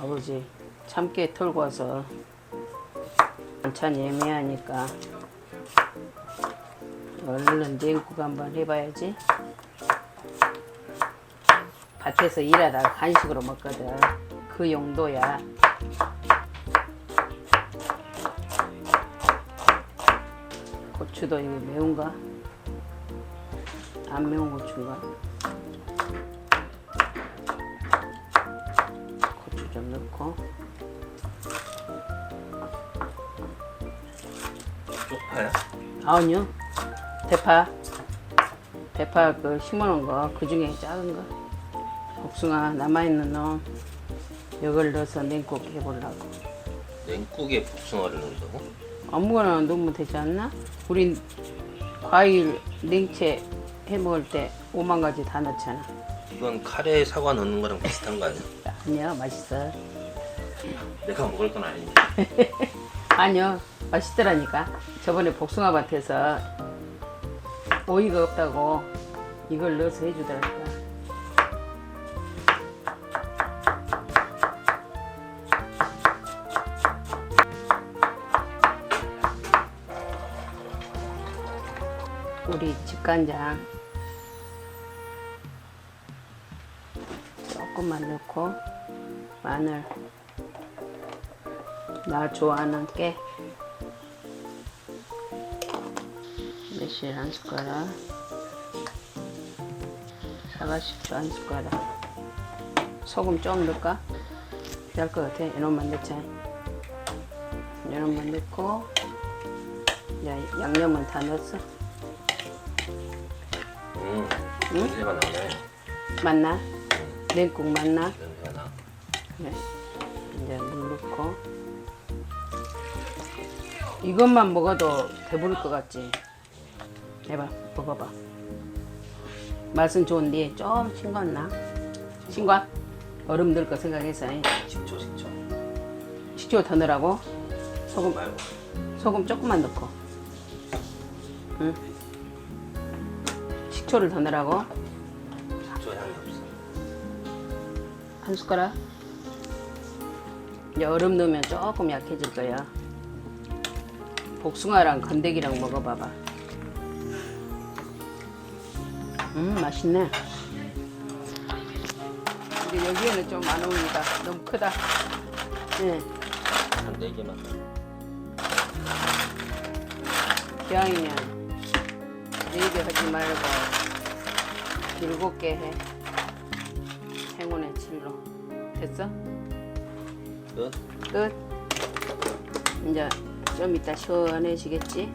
아버지 참깨 털고 와서 반찬 예매하니까 얼른 냉국 한번 해봐야지. 밭에서 일하다가 간식으로 먹거든. 그 용도야. 고추도 이거 매운가? 안 매운 고추인가? 고추 좀 넣고. 쪽파야? 아니요. 대파. 대파 그 심어놓은 거 그 중에 작은 거. 복숭아 남아있는 놈. 이걸 넣어서 냉국 해보려고. 냉국에 복숭아를 넣는다고? 아무거나 넣으면 되지 않나? 우린 과일 냉채 해 먹을 때 오만 가지 다 넣잖아 이건 카레에 사과 넣는 거랑 비슷한 거 아니야? 아니야 맛있어. 내가 먹을 건 아닌데 아니요 맛있더라니까. 저번에 복숭아 밭에서 오이가 없다고 이걸 넣어서 해주더라니까. 우리 집간장 조금만 넣고 마늘 나 좋아하는 깨 매실 한 숟가락 사과식초 한 숟가락 소금 좀 넣을까? 필요할 것 같아 이놈만 넣자 이놈만 넣고 이제 양념은 다 넣었어 음 응? 냄새가 나네 맞나? 냉국 맞나? 냄새가 나 네. 이제 물 넣고 이것만 먹어도 배부를 것 같지? 해봐 먹어봐 맛은 좋은데 좀 싱겁나? 싱거? 얼음 넣을 거 생각해서 식초 식초 식초 더 넣으라고? 소금 말고 소금 조금만 넣고 응? 식초를 더 넣으라고? 한 숟가락? 이제 얼음 넣으면 조금 약해질 거야. 복숭아랑 건더기랑 먹어봐봐. 음 맛있네. 근데 여기에는 좀 안 어울리다. 너무 크다. 네, 한네 개만. 기왕이면 네개 하지 말고 일곱 개 해. 행운의 칠로 됐어? 끝 끝. 이제 좀 이따 시원해지겠지?